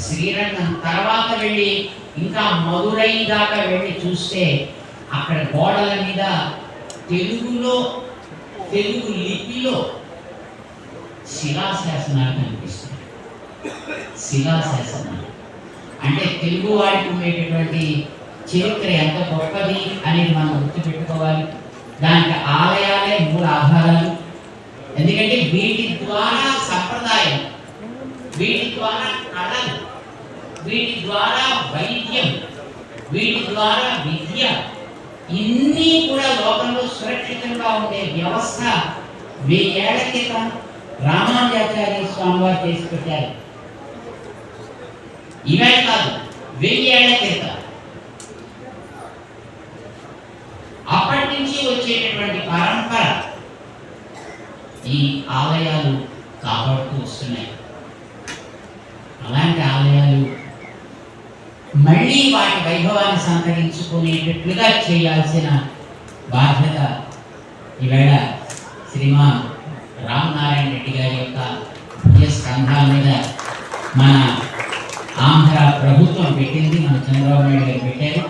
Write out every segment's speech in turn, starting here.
శ్రీరంగం తర్వాత వెళ్ళి ఇంకా మధురై దాకా వెళ్ళి చూస్తే అక్కడ గోడల మీద తెలుగులో తెలుగు లిపిలో శిలాశాసనాలు కనిపిస్తాయి. శిలాశాసనాలు. అంటే తెలుగు వాడికి ఉండేటటువంటి చరిత్ర ఎంత గొప్పది అనేది మనం గుర్తుపెట్టుకోవాలి. దానికి ఆలయాలే మూడు ఆధారాలు. ఎందుకంటే వీటి ద్వారా సంప్రదాయం వీటి ద్వారా కళలు వీటి ద్వారా వైద్యం వీటి ద్వారా విద్య ఇన్ని కూడా లోకంలో సురక్షితంగా ఉండే వ్యవస్థ వెయ్యేళ్ళ క్రితం రామానుజాచార్య స్వామి వారు చేసి పెట్టారు. ఇవే కాదు వెయ్యేళ్ళ క్రితం. అప్పటి నుంచి వచ్చేటటువంటి పరంపర ఈ ఆలయాలు కాపాడుతూ వస్తున్నాయి. అలాంటి ఆలయాలు మళ్ళీ వాటి వైభవాన్ని సంతరించుకునేటట్లుగా చేయాల్సిన బాధ్యత ఈవేళ శ్రీమాన్ రామనారాయణ రెడ్డి గారి యొక్క పుణ్య స్కంధాల మీద మన ఆంధ్ర ప్రభుత్వం పెట్టింది మన చంద్రబాబు నాయుడు గారు పెట్టారు.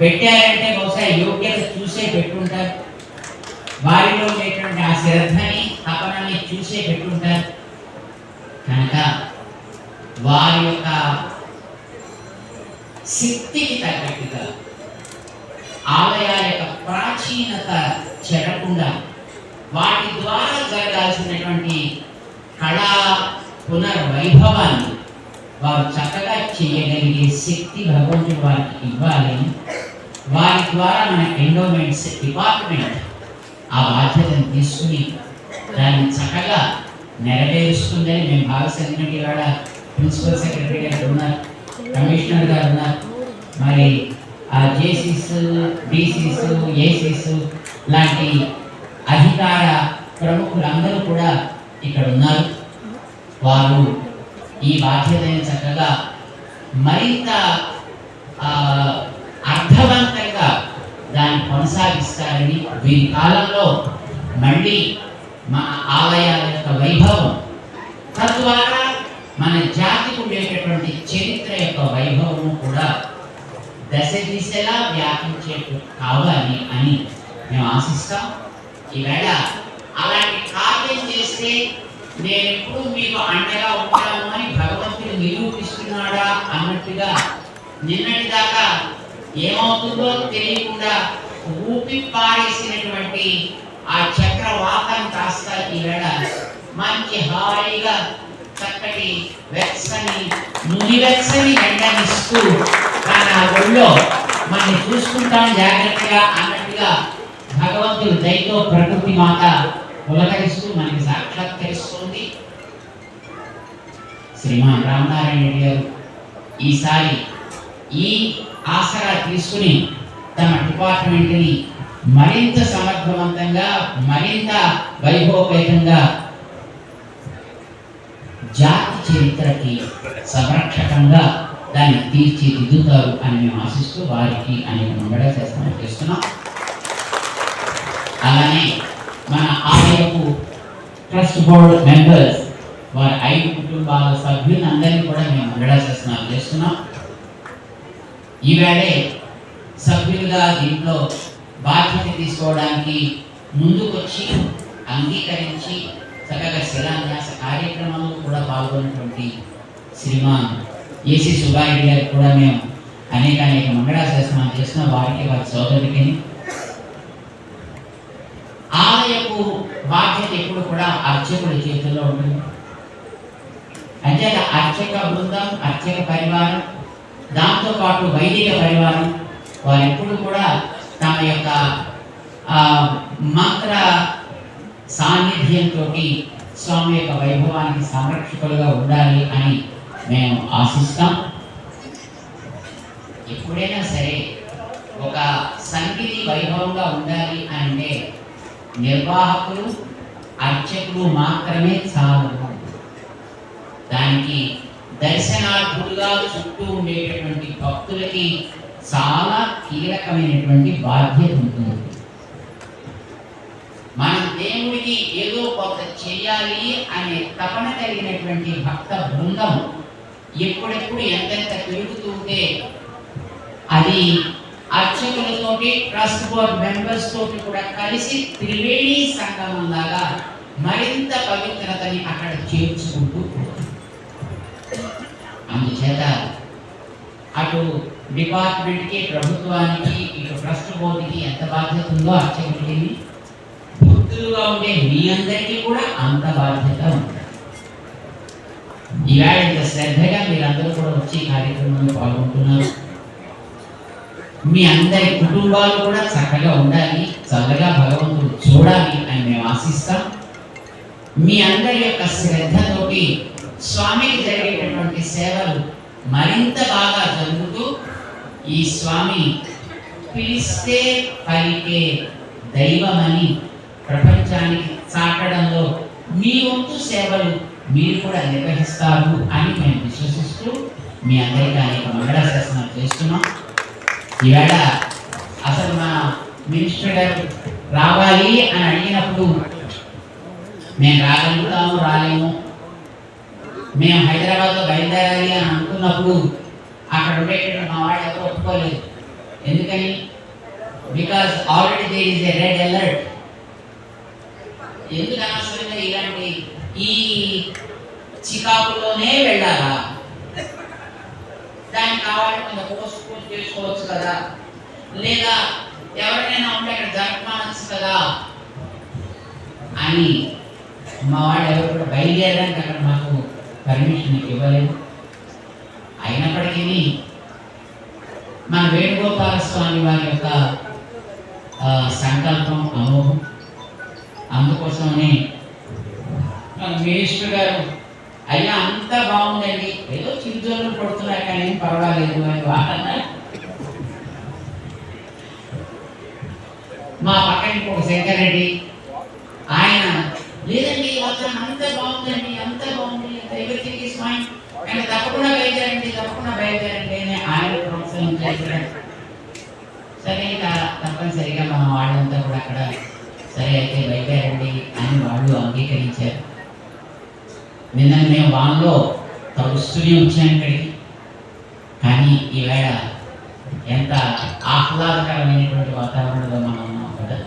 పెట్టారంటే బహుశా యోగ్యత చూసే పెట్టుంటారు. వారిలో ఉండేటువంటి ఆ శ్రద్ధని తపనని చూసే పెట్టుంటారు. కనుక వారి యొక్క శక్తికి తగ్గట్టుగా ఆలయాల యొక్క ప్రాచీనత చెడకుండా వాటి ద్వారా జరగాల్సినటువంటి కళా పునర్వైభవాన్ని వారు చక్కగా చేయగలిగే శక్తి భగవంతుడు వారికి ఇవ్వాలి. వారి ద్వారా మన ఎండోమెంట్స్ డిపార్ట్మెంట్ ఆ బాధ్యతను తీసుకుని దాన్ని చక్కగా నెరవేరుస్తుందని మేము భావిస్తున్నాం ఇవాళ ప్రిన్సిపల్ సెక్రటరీ గారు ఉన్నారు కమిషనర్ గారు ఉన్నారు. మరి ఆ జేసీస్ డీసీస్ ఏసీస్ లాంటి అధికార ప్రముఖులందరూ కూడా ఇక్కడ ఉన్నారు. వారు ఈ బాధ్యతను చక్కగా మరింత అర్థవంతంగా దాన్ని కొనసాగిస్తారని వీరి కాలంలో మళ్ళీ మా ఆలయాల యొక్క వైభవం తద్వారా మన జాతికి ఉండేటటువంటి చరిత్ర యొక్క వైభవము కూడా దశ దిశలా వ్యాపించే కావాలి అని మేము ఆశిస్తాం. ఈవేళ అలాంటి కార్యం చేస్తే నేను ఎప్పుడు మీకు అండగా ఉంటాను అని భగవంతుడు నిరూపిస్తున్నాడా అన్నట్టుగా నిన్నటి దాకా ఏమవుతుందో తెలియకుండా ఊపి పారేసినటువంటి ఆ చక్రవాతం కాస్త ఈవేళ మంచి హాయిగా చక్కటి వెచ్చని నులివెచ్చని ఎండనిస్తూ తన ఒళ్ళో మనం చూసుకుంటాం జాగ్రత్తగా అన్నట్టుగా భగవంతుడు దయతో ప్రకృతి మాత ఉలకరిస్తూ మనకి సాక్షాత్కరిస్తుంది. శ్రీమాన్ రామనారాయణ రెడ్డి గారు ఈసారి ఈ ఆసరా తీసుకుని తమ డిపార్ట్మెంట్ని మరింత సమర్థవంతంగా మరింత వైభవపేతంగా జాతి చరిత్రకి సంరక్షకంగా దాన్ని తీర్చిదిద్దుతారు అని మేము ఆశిస్తూ వారికి అనేక మంగళ శాసనం చేస్తున్నాం. అలానే మన ఆలయపు ట్రస్ట్ బోర్డు మెంబర్స్ వారి ఐదు కుటుంబాల సభ్యులందరినీ కూడా మేము మంగళ శాసనాలు చేస్తున్నాం. ఈవేళే సభ్యులుగా దీంట్లో బాధ్యత తీసుకోవడానికి ముందుకొచ్చి అంగీకరించి చక్కగా శిలాన్యాస కార్యక్రమంలో కూడా పాల్గొన్నటువంటి శ్రీమాన్ ఏసీ సుబ్బారెడ్డి గారికి కూడా మేము అనేక అనేక మంగళాశాసనాలు చేస్తున్నాం. వారికి వారి సోదరికి ఆలయపు బాధ్యత ఎప్పుడు కూడా అర్చకుడి చేతుల్లో ఉంటుంది. అంటే అర్చక బృందం అర్చక పరివారం దాంతో పాటు వైదిక పరివారం వారు ఎప్పుడు కూడా తమ యొక్క ఆ, మంత్ర సాన్నిధ్యంతో స్వామి యొక్క వైభవానికి సంరక్షకులుగా ఉండాలి అని మేము ఆశిస్తాం. ఎప్పుడైనా సరే ఒక సంగీతి వైభవంగా ఉండాలి అంటే నిర్వాహకులు అర్చకులు మాత్రమే చాలు. దానికి దర్శనార్థులుగా చుట్టూ ఉండేటటువంటి భక్తులకి చాలా కీలకమైనటువంటి బాధ్యత ఉంటుంది. దేవుడికి ఏదో కొంత చేయాలి అనే తపన కలిగినటువంటి భక్త బృందం ఎప్పుడెప్పుడు ఎంతెంత పెరుగుతుంటే అది అర్చకులతోటి ట్రస్ట్ బోర్డ్ మెంబర్స్ తోటి కూడా కలిసి త్రివేణి సంగమం లాగా మరింత పవిత్రతని అక్కడ చేర్చుకుంటూ అందుచేత అటు డిపార్ట్మెంట్కి ప్రభుత్వానికి ఇటు ట్రస్ట్ బోర్డుకి ఎంత బాధ్యత ఉందో అర్చకులకి భక్తులుగా ఉండే మీ అందరికీ కూడా అంత బాధ్యత ఉంటుంది. ఇలా ఇంత శ్రద్ధగా మీరందరూ కూడా వచ్చి కార్యక్రమంలో పాల్గొంటున్నారు. మీ అందరి కుటుంబాలు కూడా చక్కగా ఉండాలి చల్లగా భగవంతుడు చూడాలి అని మేము ఆశిస్తాం. మీ అందరి యొక్క శ్రద్ధతోటి స్వామికి జరిగేటటువంటి సేవలు మరింత బాగా జరుగుతూ ఈ స్వామి పిలిస్తే పలికే దైవమని ప్రపంచానికి చాటడంలో మీ వంతు సేవలు మీరు కూడా నిర్వహిస్తారు అని మేము విశ్వసిస్తూ మీ అందరికీ అనేక మంగళాశాసనాలు చేస్తున్నాం. ఈవేళ అసలు మా మినిస్టర్ గారు రావాలి అని అడిగినప్పుడు మేము రాగలుగుతాము రాలేము మేము హైదరాబాద్లో బయలుదేరాలి అని అనుకున్నప్పుడు అక్కడ ఉండేటువంటి మా వాళ్ళు ఎవరు ఒప్పుకోలేదు. ఎందుకని? Because already there is a red alert postpone చేసుకోవచ్చు కదా? లేదా ఎవరినైనా ఉంటే అక్కడ జరపమానొచ్చు కదా? అని మా వాళ్ళు ఎవరు కూడా బయలుదేరడానికి అక్కడ మాకు పర్మిషన్ ఇవ్వలేదు. అయినప్పటికీ మన వేణుగోపాల స్వామి వారి యొక్క సంకల్పం అమోఘం అందుకోసమని మన మినిస్టర్ గారు అయ్యా అంతా బాగుందండి. ఏదో చిరుజోళ్ళు పడుతున్నాయి కానీ ఏం పర్వాలేదు అని వాడన్నారు మా పక్కన ఇంకొక శంకర్ రెడ్డి ఆయన లేదండి మొత్తం అంతా బాగుందండి అంతా బాగుంది ఎవ్రీథింగ్ ఇస్ ఫైన్ కానీ తప్పకుండా బయలుదేరండి తప్పకుండా బయలుదేరండి అని ఆయన ప్రోత్సాహం చేశాడు. సరే ఇంకా తప్పనిసరిగా మా వాళ్ళంతా కూడా అక్కడ సరే అయితే బయలుదేరండి అని వాళ్ళు అంగీకరించారు. నిన్న మేము వానలో తడుస్తూనే వచ్చాను ఇక్కడికి. కానీ ఈవేళ ఎంత ఆహ్లాదకరమైనటువంటి వాతావరణంలో మనం ఉన్నాం కదా.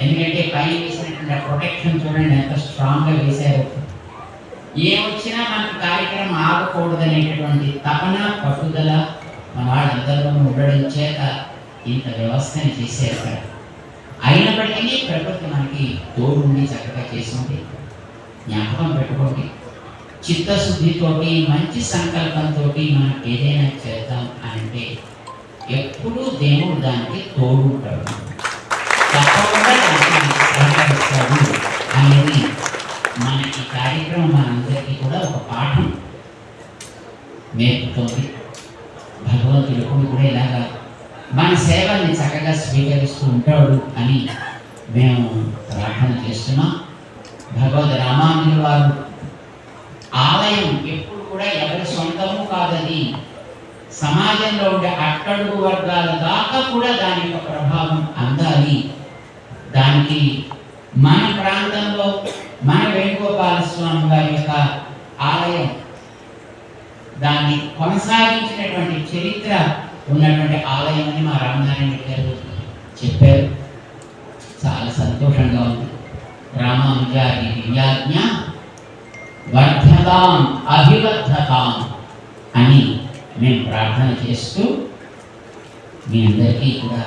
ఎందుకంటే పైన వేసినటువంటి ప్రొటెక్షన్ చూడండి ఎంత స్ట్రాంగ్గా వేశారు. ఏమొచ్చినా మనకు కార్యక్రమం ఆగకూడదనేటటువంటి తపన పట్టుదల మన వాళ్ళందరిలోనూ ఉండడం చేత ఇంత వ్యవస్థని చేశారు అయినప్పటికీ ప్రకృతి మనకి తోడుండి చక్కగా చేసింది. జ్ఞాపకం పెట్టుకోండి. చిత్తశుద్ధితోటి మంచి సంకల్పంతో మనం ఏదైనా చేద్దాం అంటే ఎప్పుడూ దేవుడు దానికి తోడు ఉంటాడు తప్పకుండా దానికి సహకరిస్తాడు అనేది మన ఈ కార్యక్రమం మనందరికీ కూడా ఒక పాఠం నేర్పుతోంది. భగవంతుడు ఎప్పుడు కూడా ఇలాగా మన సేవల్ని చక్కగా స్వీకరిస్తూ ఉంటాడు అని మేము ప్రార్థన చేస్తున్నాం. భగవద్ రామానుజుల వారు. ఆలయం ఎప్పుడు కూడా ఎవరి సొంతము కాదని సమాజంలో ఉండే అట్టడుగు వర్గాల దాకా కూడా దాని యొక్క ప్రభావం అందాలి. దానికి మన ప్రాంతంలో మన వేణుగోపాల స్వామి వారి యొక్క ఆలయం దాన్ని కొనసాగించినటువంటి చరిత్ర ఉన్నటువంటి ఆలయం అని మా రామనారాయణ గారు చెప్పారు. చాలా సంతోషంగా ఉంది. రామానుజారి దివ్యాజ్ఞ వర్ధతాం అభివర్ధతాం అని మేము ప్రార్థన చేస్తూ మీ అందరికీ కూడా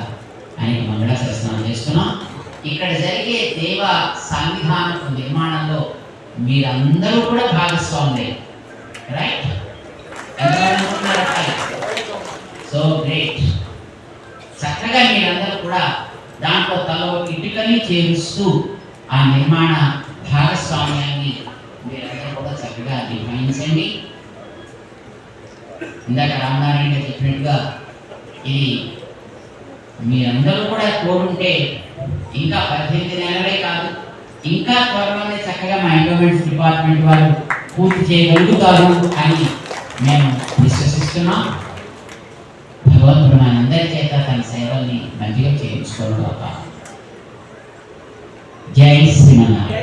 అనేక మంగళాశాసనాలు చేస్తున్నాం. ఇక్కడ జరిగే దేవ సన్నిధానపు నిర్మాణంలో మీరందరూ కూడా భాగస్వాములే. రైట్ సో గ్రేట్ చక్కగా మీరందరూ కూడా దాంట్లో తల ఇటుకని చేరుస్తూ ఆ నిర్మాణ భాగస్వామ్యాన్ని మీరందరూ కూడా చక్కగా నిర్వహించండి ఇందాక రామనారాయణ చెప్పినట్టుగా ఇది మీరందరూ కూడా కోరుంటే ఇంకా పద్దెనిమిది నెలలే కాదు ఇంకా త్వరలోనే చక్కగా మా ఎండోమెంట్స్ డిపార్ట్మెంట్ వారు పూర్తి చేయగలుగుతారు అని మేము విశ్వసిస్తున్నాం. భగవంతుడు మనందరి చేత తన సేవల్ని మంచిగా చేయించుకోవడం జై శ్రీమన్నారాయణ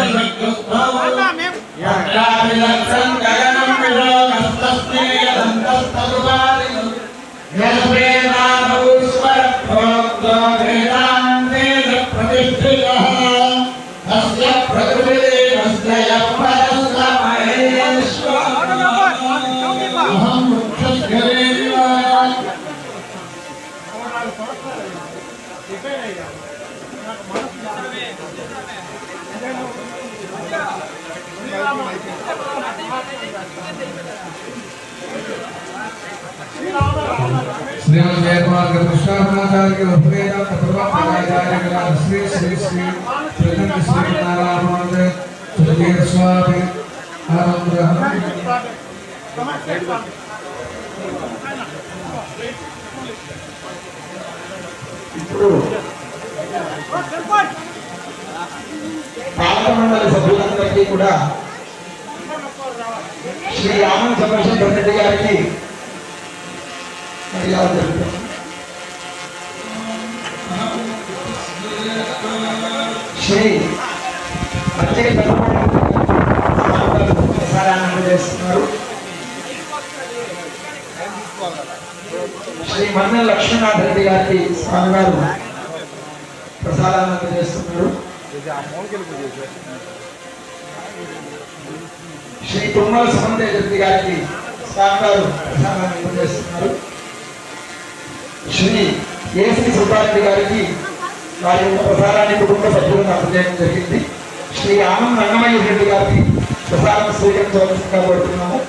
আলাইহি श्रीमद जयकुमार के पुष्पाचार्य के उपवेद प्रभुत्वाचार्य के श्री श्री श्री प्रथम श्री नारायण सुधीर स्वामी आनंद ఇప్పుడు పాలక మండలి సభ్యులందరికీ కూడా శ్రీ ఆనంద్ చంద్రశేఖర్ రెడ్డి గారికి మర్యాద శ్రీ మన్న ప్రసారాన్ని శ్రీ మన్నెల లక్ష్మీనాథ్ రెడ్డి గారికి స్వామివారు ప్రసాదాన్ని చేస్తున్నారు. శ్రీ తుమ్మల సుమందే రెడ్డి గారికి స్వామివారు ప్రసాదాన్ని చేస్తున్నారు. శ్రీ ఏసీ సుల్తారెడ్డి గారికి వారి యొక్క ప్రసారాన్ని కుటుంబ సభ్యులను అందజేయడం జరిగింది. శ్రీ ఆనంద్ రంగమయ్య రెడ్డి గారికి ప్రసారం స్వీకరించవలసిందిగా కోరుతున్నాము.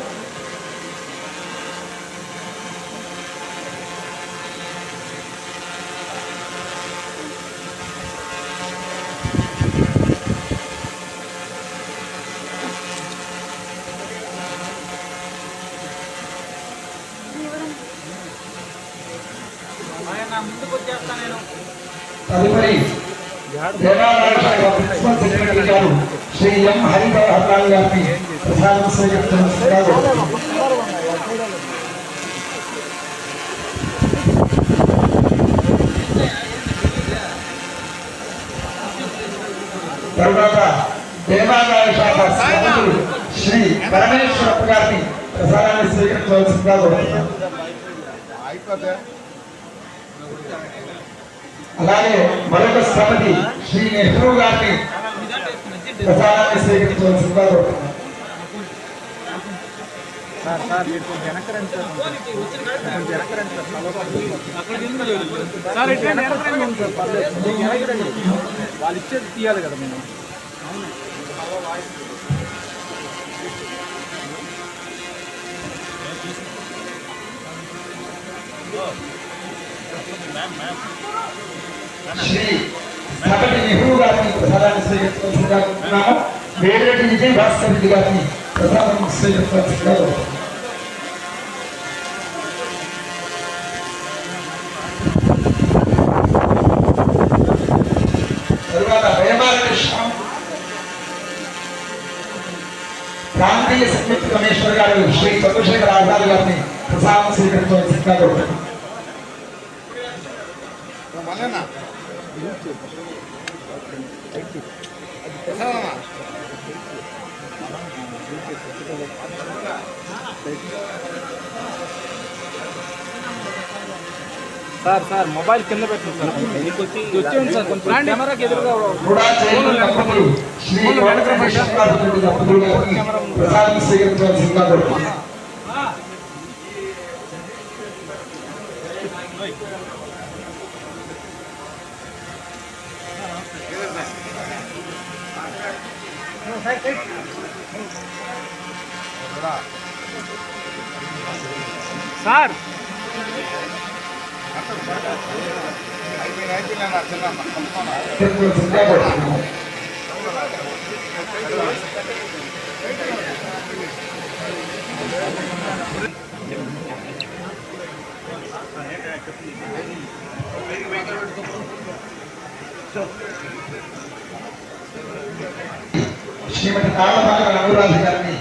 తదుపరి దేవాలయ శాఖ ప్రిన్సిపల్ సెక్రటరీ గారు శ్రీ ఎం హరిహర్ గారిని ప్రధాన స్వీకరించవలసిందిగా కోరుతున్నాము. తరువాత దేవాలయ శాఖ సభ్యులు శ్రీ పరమేశ్వరప్ప గారిని ప్రసాదాన్ని స్వీకరించవలసిందిగా కోరుతున్నాము అలాగే మరొక స్థపతి శ్రీ నెహ్రూ గారిని ప్రసాదాన్ని స్వీకరించవలసిందిగా కోరుతున్నాము సార్ సార్ మీరు కొంచెం వెనకరండి సార్ కొంచెం వెనకరండి సార్ సార్ ఇట్లా వెనకరండి ఉంది సార్ పర్లేదు కొంచెం వెనకరండి వాళ్ళు ఇచ్చేది తీయాలి కదా మేము శ్రీ స్థపతి నెహ్రూ గారిని ప్రసాదాన్ని స్వీకరించవలసిందిగా కోరుతున్నాము వేరెడ్డి విజయ్ భాస్కర్ రెడ్డి గారిని ప్రసాదం స్వీకరించవలసిందిగా కోరుతున్నాము తరువాత భయమారెడ్డి శ్యామ్ ప్రాంతీయ సంయుక్త కమిషనర్ గారు శ్రీ చంద్రశేఖర్ ఆజాద్ గారిని ప్రసాదం స్వీకరించవలసిందిగా సార్ సార్ మొబైల్ కింద పెట్టండి సార్. వచ్చేయండి సార్ కొంచెం కెమెరాకి ఎదురుగా సార్ స్వీకరించవలసిందిగా కోరుతున్నాము శ్రీమతి తాళపాక అనురాధ గారిని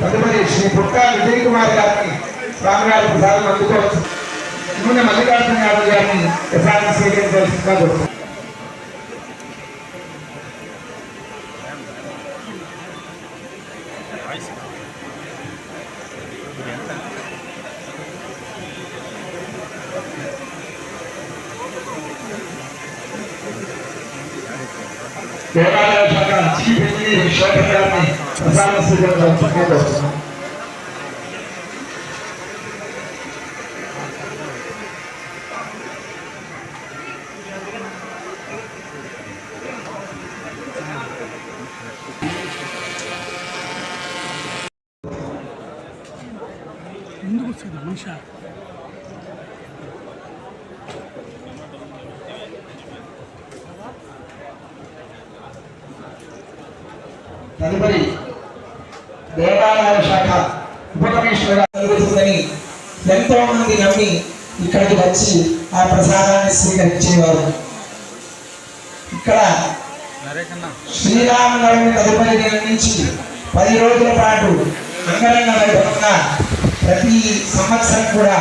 తదుపరి శ్రీ పుట్ట విజయ్ కుమార్ గారిని స్వామివారి ప్రసాదం అందుకోవచ్చు నూనె మల్లికార్జున యాదవ్ గారిని ప్రసాదం స్వీకరించవలసిందిగా 내가 잠깐 지배진이 시작했다니? 부산을 쓰려고 문샷 తదుపరి దేవాలయాల శాఖ ఉపకమిషనర్ జరుగుతుందని ఎంతో మంది నమ్మి ఇక్కడికి వచ్చి ఆ ప్రసాదాన్ని స్వీకరించేవారు. ఇక్కడ శ్రీరామనవమి తదుపరి దినం నుంచి పది రోజుల పాటు అంగరంగ వైభవంగా ప్రతి సంవత్సరం కూడా